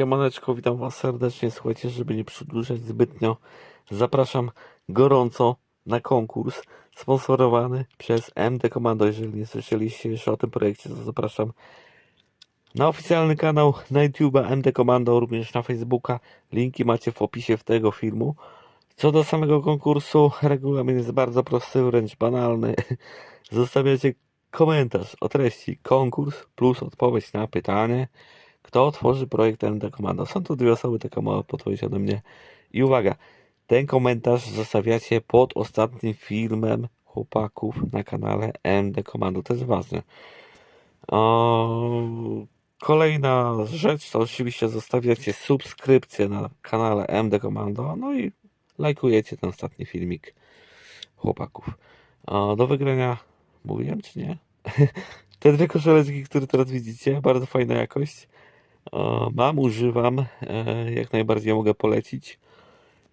Siemaneczko, witam Was serdecznie. Słuchajcie, żeby nie przedłużać zbytnio, zapraszam gorąco na konkurs sponsorowany przez MD Commando. Jeżeli nie słyszeliście jeszcze o tym projekcie, to zapraszam na oficjalny kanał na YouTube'a MD Commando, również na Facebooka. Linki macie w opisie tego filmu. Co do samego konkursu, regulamin jest bardzo prosty, wręcz banalny. Zostawiacie komentarz o treści konkurs plus odpowiedź na pytanie, kto tworzy projekt MD Commando. Są to dwie osoby, taka mała podpowiedź ode mnie. I uwaga, ten komentarz zostawiacie pod ostatnim filmem chłopaków na kanale MD Commando. To jest ważne. O, kolejna rzecz to oczywiście zostawiacie subskrypcję na kanale MD Commando. No i lajkujecie ten ostatni filmik chłopaków. O, do wygrania mówiłem czy nie? Te dwie koszeleczki, które teraz widzicie, bardzo fajna jakość. O, mam, używam, e, jak najbardziej mogę polecić.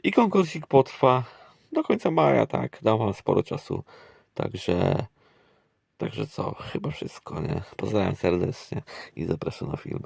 I konkursik potrwa do końca maja, tak, dam wam sporo czasu. Także, także co, chyba wszystko, nie? Pozdrawiam serdecznie i zapraszam na film.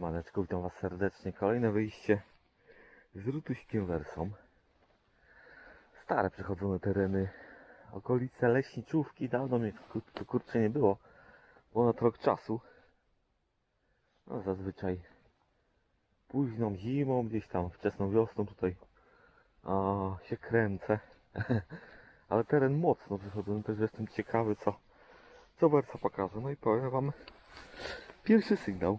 Siemaneczko, witam was serdecznie. Kolejne wyjście z Rutuśkiem Wersą. Stare przechodzone tereny, okolice leśniczówki. Dawno mnie tu, kurczę nie było, ponad rok czasu. No zazwyczaj późną zimą, gdzieś tam wczesną wiosną tutaj się kręcę. Ale teren mocno przechodzony, także jestem ciekawy co, co Wersa pokaże. No i powiem wam pierwszy sygnał.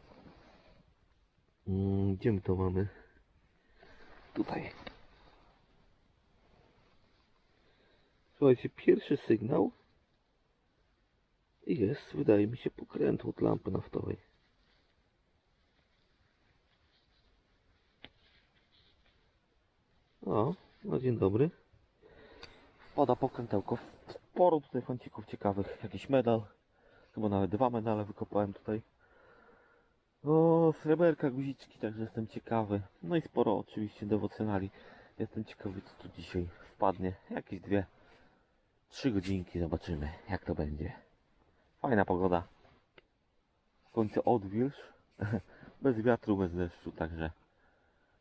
Mm, Gdzie my to mamy? Tutaj. Słuchajcie, pierwszy sygnał jest, wydaje mi się, pokrętło od lampy naftowej. O, no dzień dobry. Pada pokrętełko. Sporo tutaj fącików ciekawych. Jakiś medal. Chyba nawet dwa medale wykopałem tutaj. O, sreberka, guziczki, także jestem ciekawy. No i sporo oczywiście dewocjonali. Jestem ciekawy, co tu dzisiaj wpadnie. Jakieś dwie, trzy godzinki, zobaczymy, jak to będzie. Fajna pogoda. Słońce odwilż. Bez wiatru, bez deszczu, także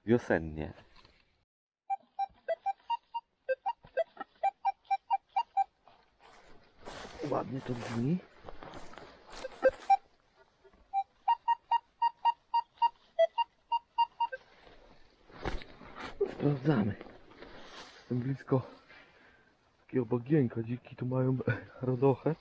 wiosennie. Ładnie to brzmi. Sprawdzamy. Jestem blisko takiego bagienka. Dziki tu mają radochę.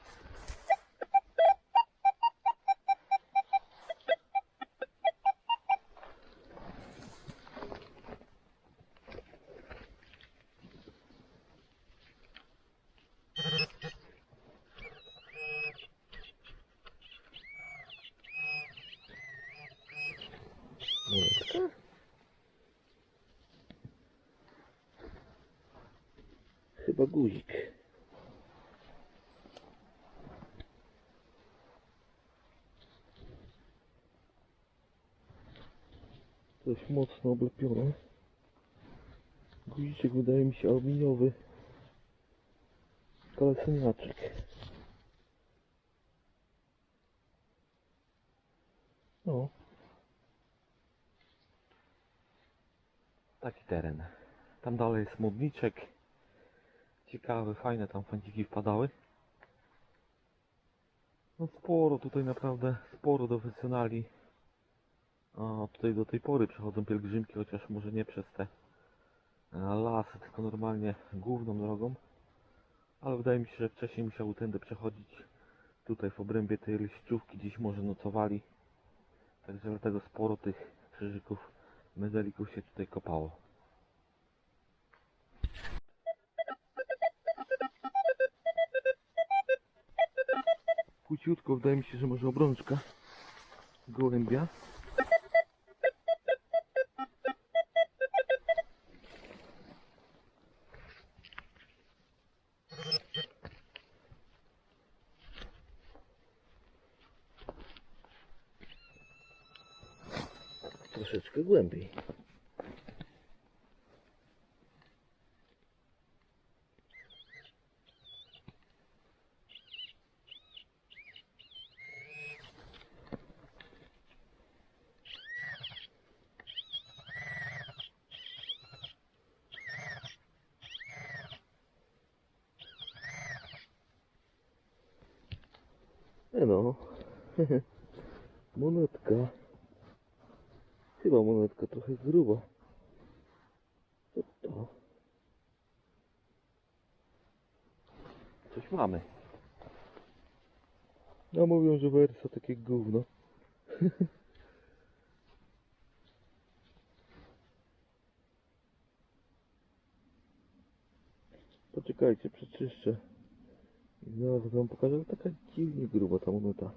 Się aluminiowy. Kalesoniaczek. No. Taki teren. Tam dalej jest modniczek. Ciekawe, fajne tam fędziki wpadały. No sporo tutaj naprawdę, sporo profesjonali. A tutaj do tej pory przechodzą pielgrzymki, chociaż może nie przez te lasy, tylko normalnie główną drogą. Ale wydaje mi się, że wcześniej musiały tędy przechodzić. Tutaj w obrębie tej liściówki gdzieś może nocowali. Także dlatego sporo tych krzyżyków medalików się tutaj kopało. Króciutko, wydaje mi się, że może obrączka gołębia. Troszeczkę głębiej. E no, monetka. Chyba monetka trochę gruba. Co to? Coś mamy. No mówią, że wersa takie gówno. Poczekajcie, przeczyszczę. I zaraz wam pokażę, taka dziwnie gruba ta moneta.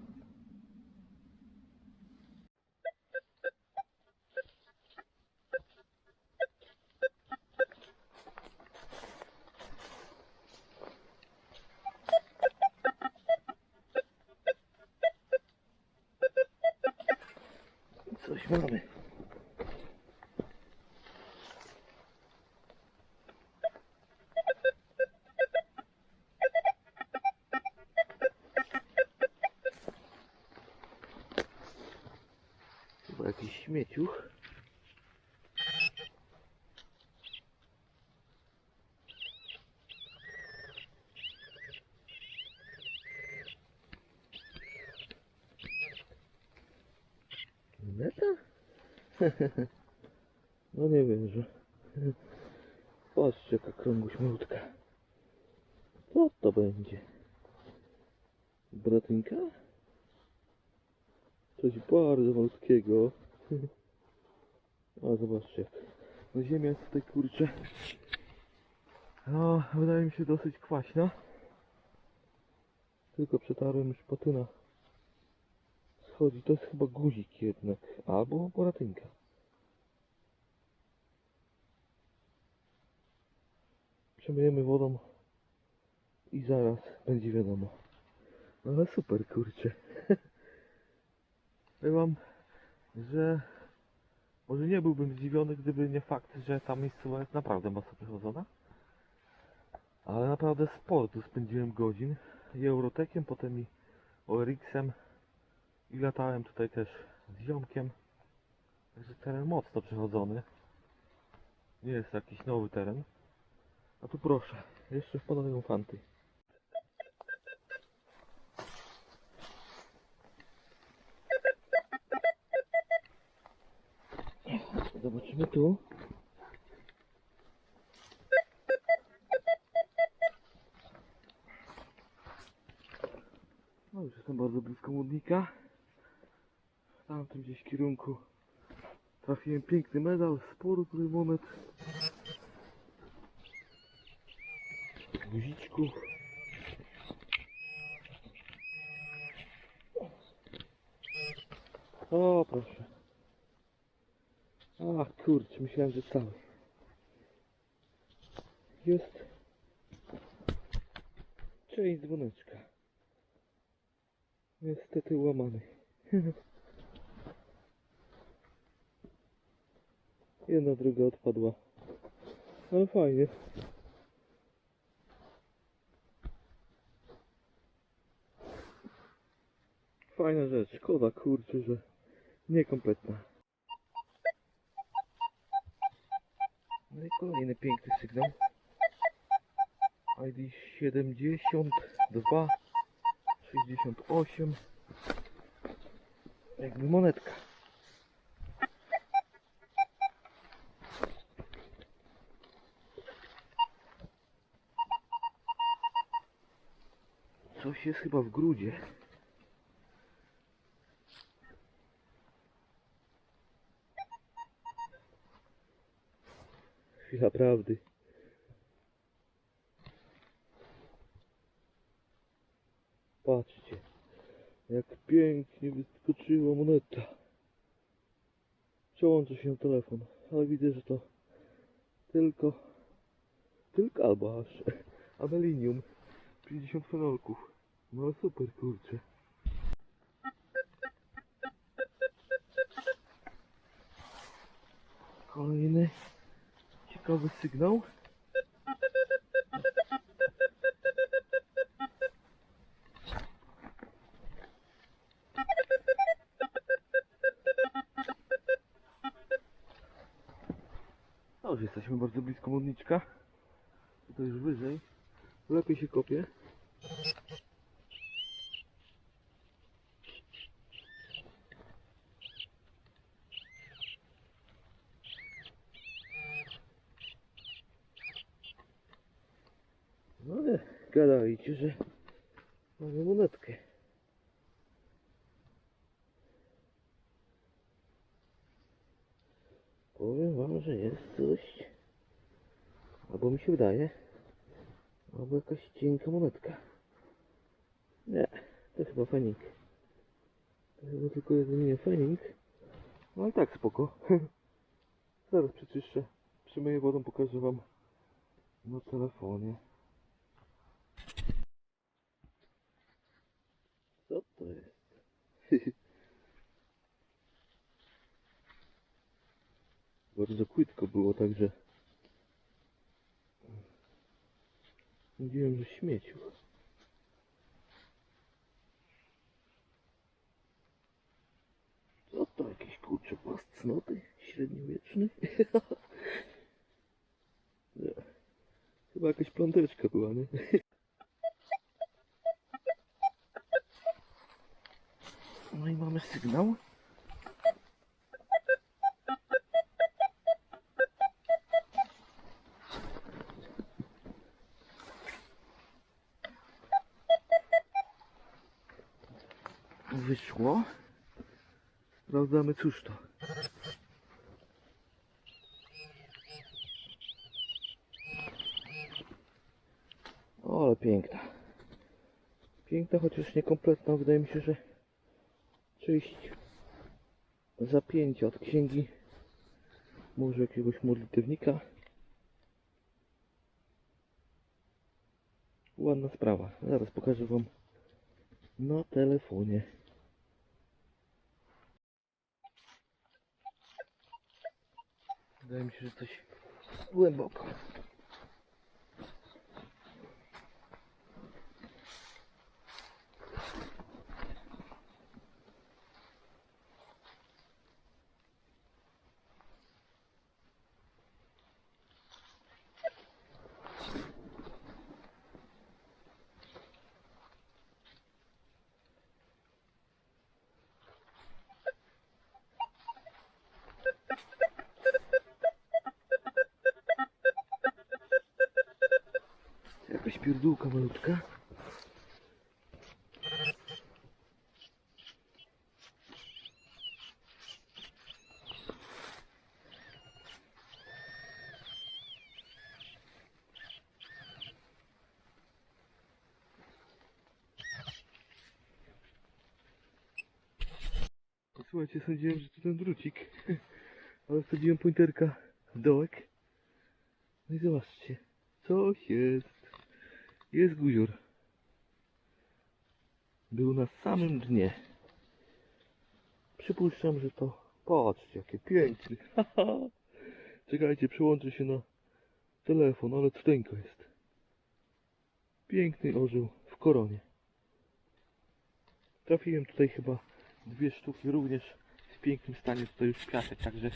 No nie wierzę. Patrzcie jaka krągłość malutka. Co to będzie? Bratynka? Coś bardzo malutkiego. A zobaczcie. No ziemia jest tutaj kurczę. No, wydaje mi się dosyć kwaśna. Tylko przetarłem już patyna. Schodzi, to jest chyba guzik jednak. Albo boratynka. Przemyjemy wodą i zaraz będzie wiadomo. No ale super kurczę. Wam, że może nie byłbym zdziwiony, gdyby nie fakt, że ta miejscowa jest naprawdę mocno przechodzona. Ale naprawdę sporo tu spędziłem godzin. I Eurotekiem, potem i ORX-em. I latałem tutaj też z ziomkiem. Także teren mocno przechodzony. Nie jest jakiś nowy teren. A tu proszę, jeszcze wpadają fanty. Zobaczymy tu. No już jestem bardzo blisko młodnika. Tamtym gdzieś kierunku trafiłem piękny medal, sporo tutaj monet. Guziczków. O proszę. Ach kurczę, myślałem, że cały. Jest część dzwoneczka. Niestety łamany. Jedna druga odpadła. Ale fajnie. Fajna rzecz. Szkoda kurczę, że niekompletna. No i kolejny piękny sygnał. ID 72 68 Jakby monetka. Jest chyba w grudzie. Chwila prawdy. Patrzcie, jak pięknie wyskoczyła moneta. Przełączę się telefon, ale widzę, że to tylko, tylko albo aż amelinium. 50 fenolków. No super, kurczę. Kolejny ciekawy sygnał. No już jesteśmy bardzo blisko modniczka. To już wyżej. Lepiej się kopie. No gadajcie, że mamy monetkę. Powiem wam, że jest coś, albo mi się wydaje, albo jakaś cienka monetka. Nie, to chyba fenik. To chyba tylko jedynie fenik. No ale tak spoko. Zaraz przeczyszczę. Przymyję wodą, pokażę wam na telefonie. Co to jest? Bardzo płytko było, także mówiłem, że śmieciu. Co to jakieś kurcze płascnoty? Średniowieczny? Nie. Chyba jakaś pląteczka była, nie? No i mamy sygnał. Wyszło. Sprawdzamy cóż to. O, ale piękna. Piękna, chociaż niekompletna. Wydaje mi się, że część zapięcia od księgi. Może jakiegoś modlitewnika. Ładna sprawa. Zaraz pokażę wam na telefonie. Wydaje mi się, że coś głęboko. Pierdółka malutka. Słuchajcie, sądziłem, że to ten drucik, ale wsadziłem pointerka w dołek. No i zobaczcie, coś jest. Jest guzior. Był na samym dnie. Przypuszczam, że to... Patrzcie, jakie piękny. Czekajcie, przyłączę się na telefon, ale cudeńko jest. Piękny orzeł w koronie. Trafiłem tutaj chyba dwie sztuki, również w pięknym stanie. Tutaj już piasek, także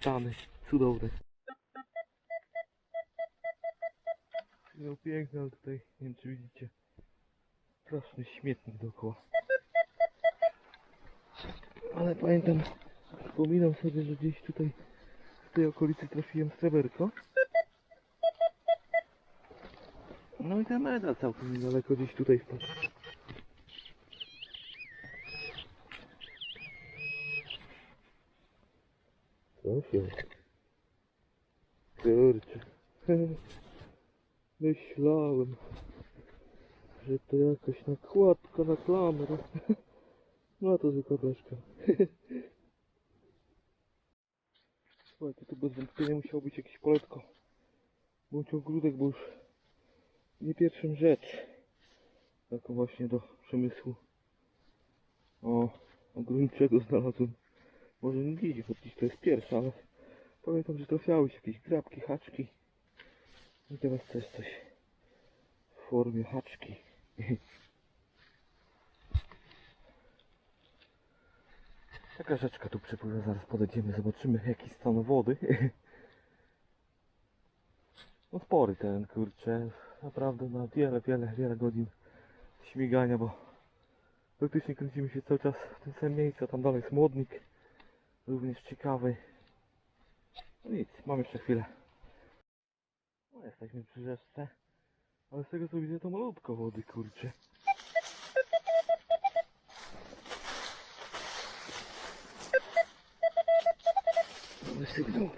stany cudowne. No piękne, ale tutaj nie wiem czy widzicie. Straszny śmietnik dookoła. Ale pamiętam, wspominam sobie, że gdzieś tutaj w tej okolicy trafiłem sreberko. No i ten medal całkiem niedaleko gdzieś tutaj wpadł. Co się? Kurczę. Myślałem, że to jakaś nakładka na klamrę. No a to zwykła blaszka. Słuchajcie, tu bez wątpienia musiało być jakieś poletko. Bądź ogródek, bo już nie pierwszym rzecz. Taką właśnie do przemysłu. O, ogólniczego znalazłem. Może nie bo dziś to jest pierwsza, ale pamiętam, że trafiały się jakieś grabki, haczki. I teraz też coś w formie haczki. Taka rzeczka tu przepływa, zaraz podejdziemy, zobaczymy jaki stan wody. No spory ten, kurczę, naprawdę na wiele, wiele, wiele godzin śmigania, bo praktycznie kręcimy się cały czas w tym samym miejscu, tam dalej jest modnik, również ciekawy. No nic, mam jeszcze chwilę. Jesteśmy przy rzeczce, ale z tego co widzę to malutko wody, kurczę. Sygnał.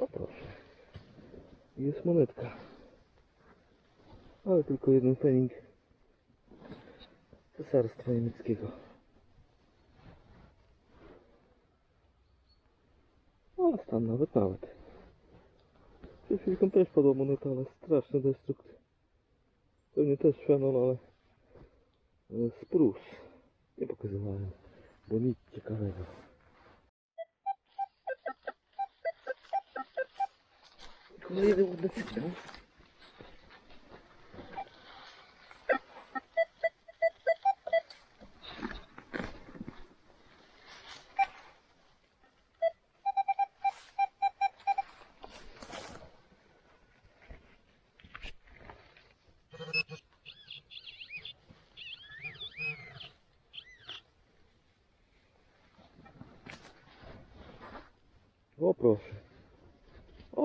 No proszę. Jest monetka. Ale tylko jeden penning. Cesarstwa niemieckiego. Ale stan nawet, nawet. Przed chwilką też padła moneta, ale straszny destrukt. Pewnie też fenon, ale... ale Sprus. Nie pokazywałem, bo nic ciekawego. Kolejny ładny sygnał.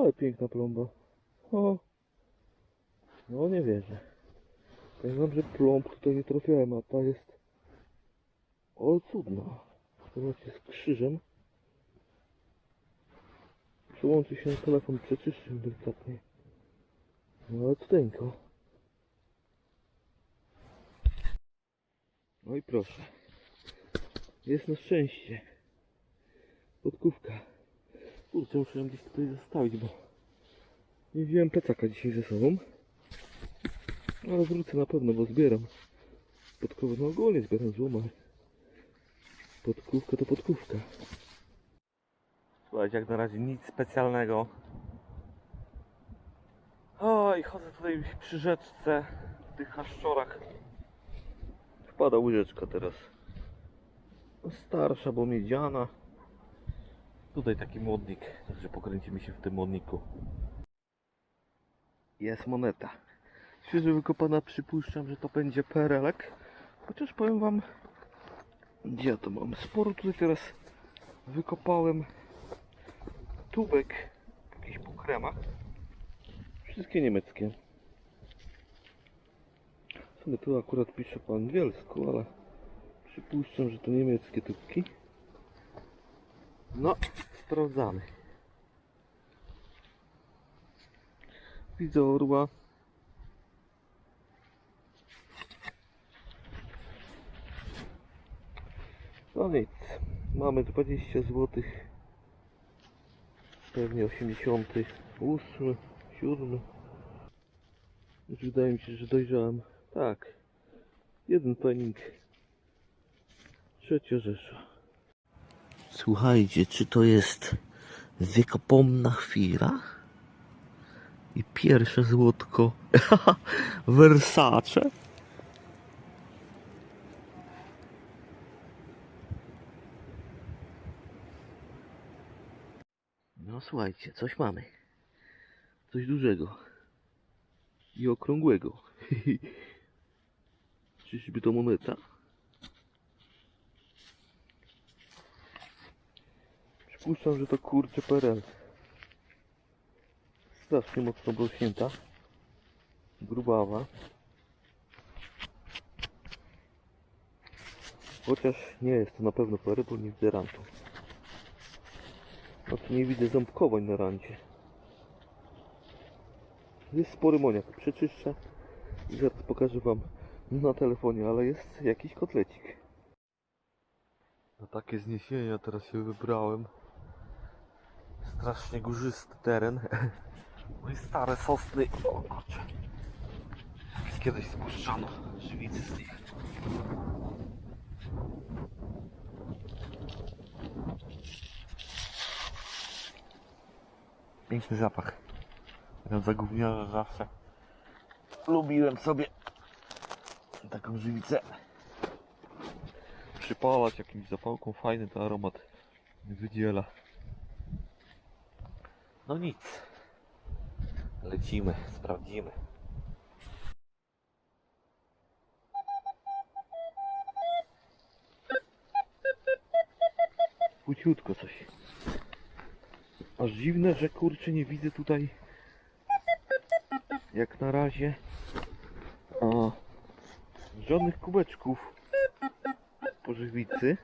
Ale piękna plomba. O. No nie wierzę. Powiem że plomb tutaj nie trafiałem, a ta jest... O, cudna. Zobaczcie, z krzyżem. Przyłączy się telefon, przeczyszczę ją delikatnie. No ale cudeńko. No i proszę. Jest na szczęście. Podkówka. Kurczę, muszę ją gdzieś tutaj zostawić, bo nie wziąłem plecaka dzisiaj ze sobą. Ale wrócę na pewno, bo zbieram podkówkę. No ogólnie zbieram złomar. Podkówka to podkówka. Słuchajcie, jak na razie nic specjalnego. Oj, chodzę tutaj przy rzeczce, w tych haszczorach. Wpada łyżeczka teraz. Starsza, bo miedziana. Tutaj taki modnik, także pokręcimy się w tym modniku. Jest moneta. Świeżo wykopana, przypuszczam, że to będzie perelek. Chociaż powiem wam, gdzie ja to mam? Sporo tutaj teraz wykopałem tubek, jakichś po kremach. Wszystkie niemieckie. Sobie tu akurat piszę po angielsku, ale przypuszczam, że to niemieckie tubki. No, sprawdzamy. Widzę orła. No nic, mamy 20 zł. Pewnie 88, 7. Już wydaje mi się, że dojrzałem. Tak. Jeden penning. Trzecia Rzesza. Słuchajcie, czy to jest wiekopomna chwila? I pierwsze złotko Versace. No słuchajcie, coś mamy. Coś dużego. I okrągłego. Czyżby to moneta? Przypuszczam, że to kurcze PRL. Strasznie mocno blośnięta. Grubawa. Chociaż nie jest to na pewno PRL, bo nie widzę rantu. Znaczy nie widzę ząbkowań na rancie. Jest spory moniak. Przeczyszczę i zaraz pokażę wam na telefonie, ale jest jakiś kotlecik. Na takie zniesienia teraz się wybrałem. Strasznie górzysty teren. No i stare sosny. O kurczę. Kiedyś spuszczano żywicy z nich. Piękny zapach. Ja zagówniarza zawsze lubiłem sobie taką żywicę przypalać jakimś zapałką. Fajny to aromat wydziela. No nic. Lecimy, sprawdzimy. Płciutko coś. Aż dziwne, że kurczę nie widzę tutaj jak na razie a, żadnych kubeczków po żywicy.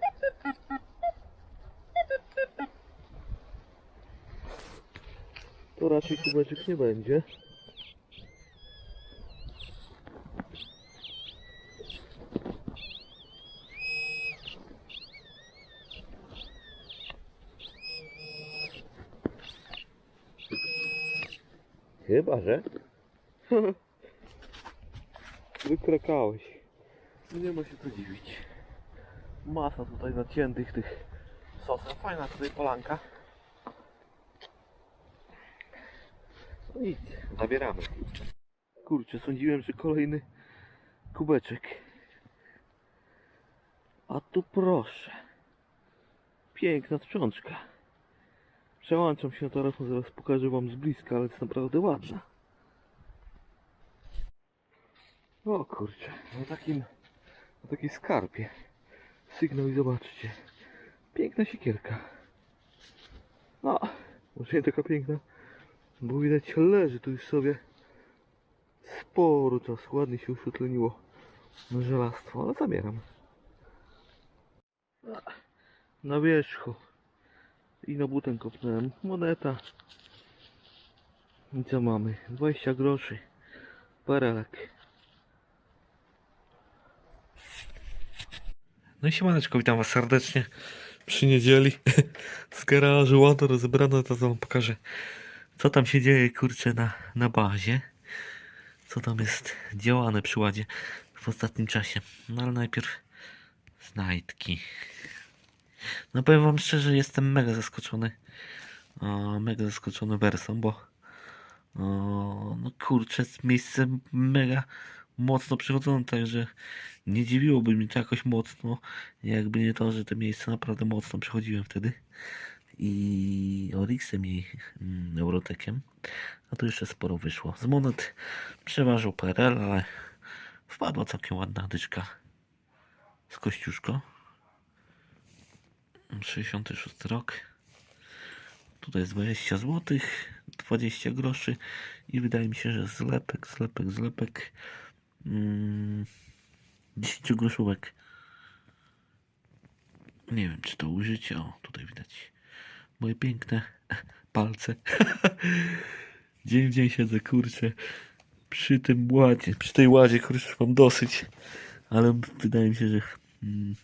To raczej kubeczek nie będzie. Chyba, że? Wykrakałeś. No nie ma się co dziwić. Masa tutaj naciętych tych sosem. Fajna tutaj polanka. Nic, zabieramy. Kurczę, sądziłem, że kolejny kubeczek. A tu proszę. Piękna sprzączka. Przełączam się na telefon, zaraz pokażę wam z bliska, ale jest naprawdę ładna. O kurczę, na takim, na takiej skarpie. Sygnał i zobaczcie. Piękna siekierka. No, może nie taka piękna, bo widać leży tu już sobie sporo czasu. Ładnie się uświetleniło żelastwo, ale zabieram. Na wierzchu. I na butem kopnąłem. Moneta. I co mamy? 20 groszy. Perelek. No i siemaneczko, witam was serdecznie przy niedzieli z garażu, ładno rozebrane, to wam pokażę co tam się dzieje, kurczę, na, na bazie? Co tam jest działane przy ładzie w ostatnim czasie? No ale najpierw znajdki. No powiem wam szczerze, jestem mega zaskoczony o, mega zaskoczony wersą, bo o, no kurczę, miejsce mega mocno przychodzone, także nie dziwiłoby mnie to jakoś mocno, jakby nie to, że te miejsca naprawdę mocno przychodziłem wtedy. I Orixem i mm, Eurotekiem. A tu jeszcze sporo wyszło. Z monet przeważył PRL, ale wpadła całkiem ładna dyczka z Kościuszko. 66 rok. Tutaj jest 20 zł, 20 groszy i wydaje mi się, że zlepek, zlepek, zlepek. Mm, 10 groszówek. Nie wiem, czy to użycie. O, tutaj widać moje piękne palce. dzień w dzień siedzę, kurczę. Przy tym ładzie, przy tej ładzie, kurczę, mam dosyć. Ale wydaje mi się, że mm,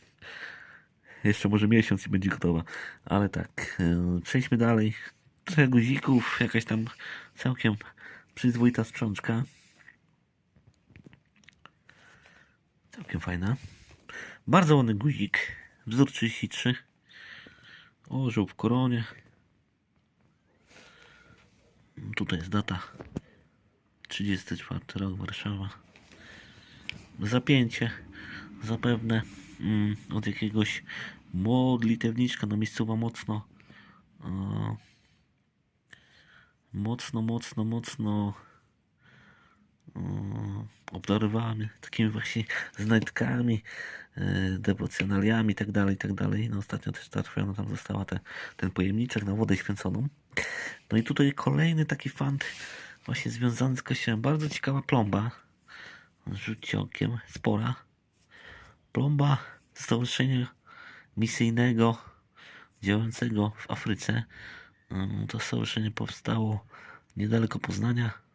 jeszcze może miesiąc i będzie gotowa. Ale tak, e, przejdźmy dalej. Trochę guzików, jakaś tam całkiem przyzwoita sprzączka. Całkiem fajna. Bardzo ładny guzik. Wzór 33. Orzeł w koronie. Tutaj jest data. 34 rok Warszawa. Zapięcie. Zapewne mm, od jakiegoś modlitewniczka, no miejscowa mocno. Mocno, mocno, mocno obdarowany takimi właśnie znajdkami, e, dewocjonaliami i tak dalej, i tak. No ostatnio też trafiona tam została te, ten pojemniczek na wodę święconą. No i tutaj kolejny taki fant właśnie związany z kościołem. Bardzo ciekawa plomba. Rzućcie okiem, spora. Plomba Stowarzyszenia Misyjnego działającego w Afryce. Mm, To stowarzyszenie powstało niedaleko Poznania.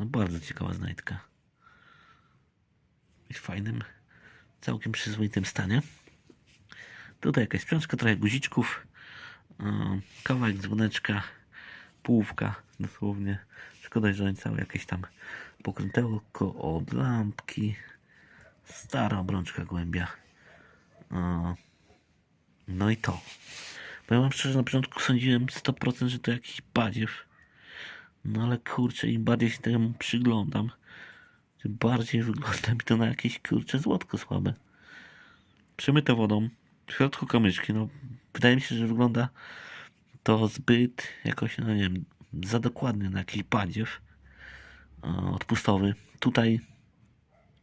No bardzo ciekawa znajdka. W fajnym, całkiem przyzwoitym stanie. Tutaj jakaś sprzączka, trochę guziczków, yy, kawałek dzwoneczka, połówka dosłownie. Szkoda, że oni całe jakieś tam pokrętełko od lampki. Stara obrączka głębia. Yy, No i to. Powiem wam szczerze, na początku sądziłem 100%, że to jakiś badziew. No ale kurczę, im bardziej się temu przyglądam, tym bardziej wygląda mi to na jakieś kurcze złotko słabe. Przymyte wodą, w środku kamyczki, no wydaje mi się, że wygląda to zbyt jakoś, no nie wiem, za dokładnie na jakiś badziew e, odpustowy. Tutaj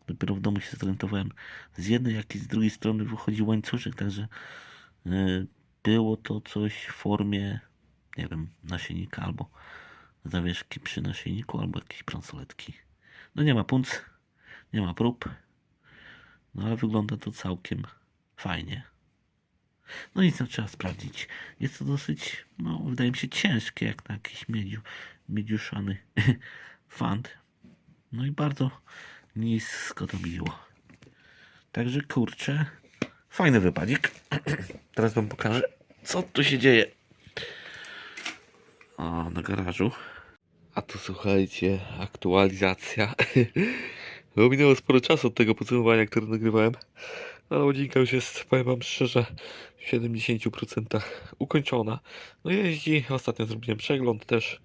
dopiero w domu się zorientowałem, z jednej jak i z drugiej strony wychodzi łańcuszek, także e, było to coś w formie, nie wiem, nasienika albo zawieszki przy nasienniku albo jakieś bransoletki. No nie ma punc, nie ma prób, no ale wygląda to całkiem fajnie. No nic, no trzeba sprawdzić. Jest to dosyć, no wydaje mi się ciężkie jak na jakiś miedziu, miedziuszany fant. No i bardzo nisko to biło. Także kurczę, fajny wypadzik. Teraz wam pokażę, co tu się dzieje. O, na garażu. A tu słuchajcie, aktualizacja. Bo minęło sporo czasu od tego podsumowania, które nagrywałem. No, łodzinka już jest, powiem wam szczerze, w 70% ukończona. No jeździ, ostatnio zrobiłem przegląd też,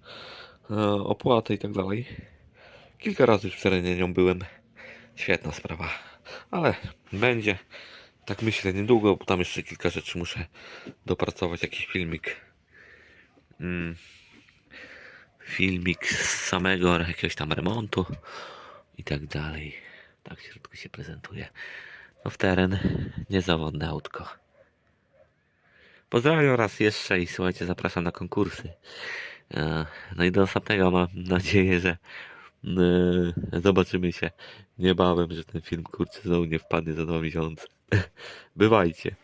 e, opłatę i tak dalej. Kilka razy już w terenie nią byłem. Świetna sprawa. Ale będzie, tak myślę, niedługo, bo tam jeszcze kilka rzeczy muszę dopracować, jakiś filmik. Mm filmik z samego jakiegoś tam remontu i tak dalej. Tak w środku się prezentuje. No w teren niezawodne autko. Pozdrawiam raz jeszcze i słuchajcie, zapraszam na konkursy. E, No i do następnego mam nadzieję, że e, zobaczymy się niebawem, że ten film kurczę znowu nie wpadnie za dwa miesiące. Bywajcie.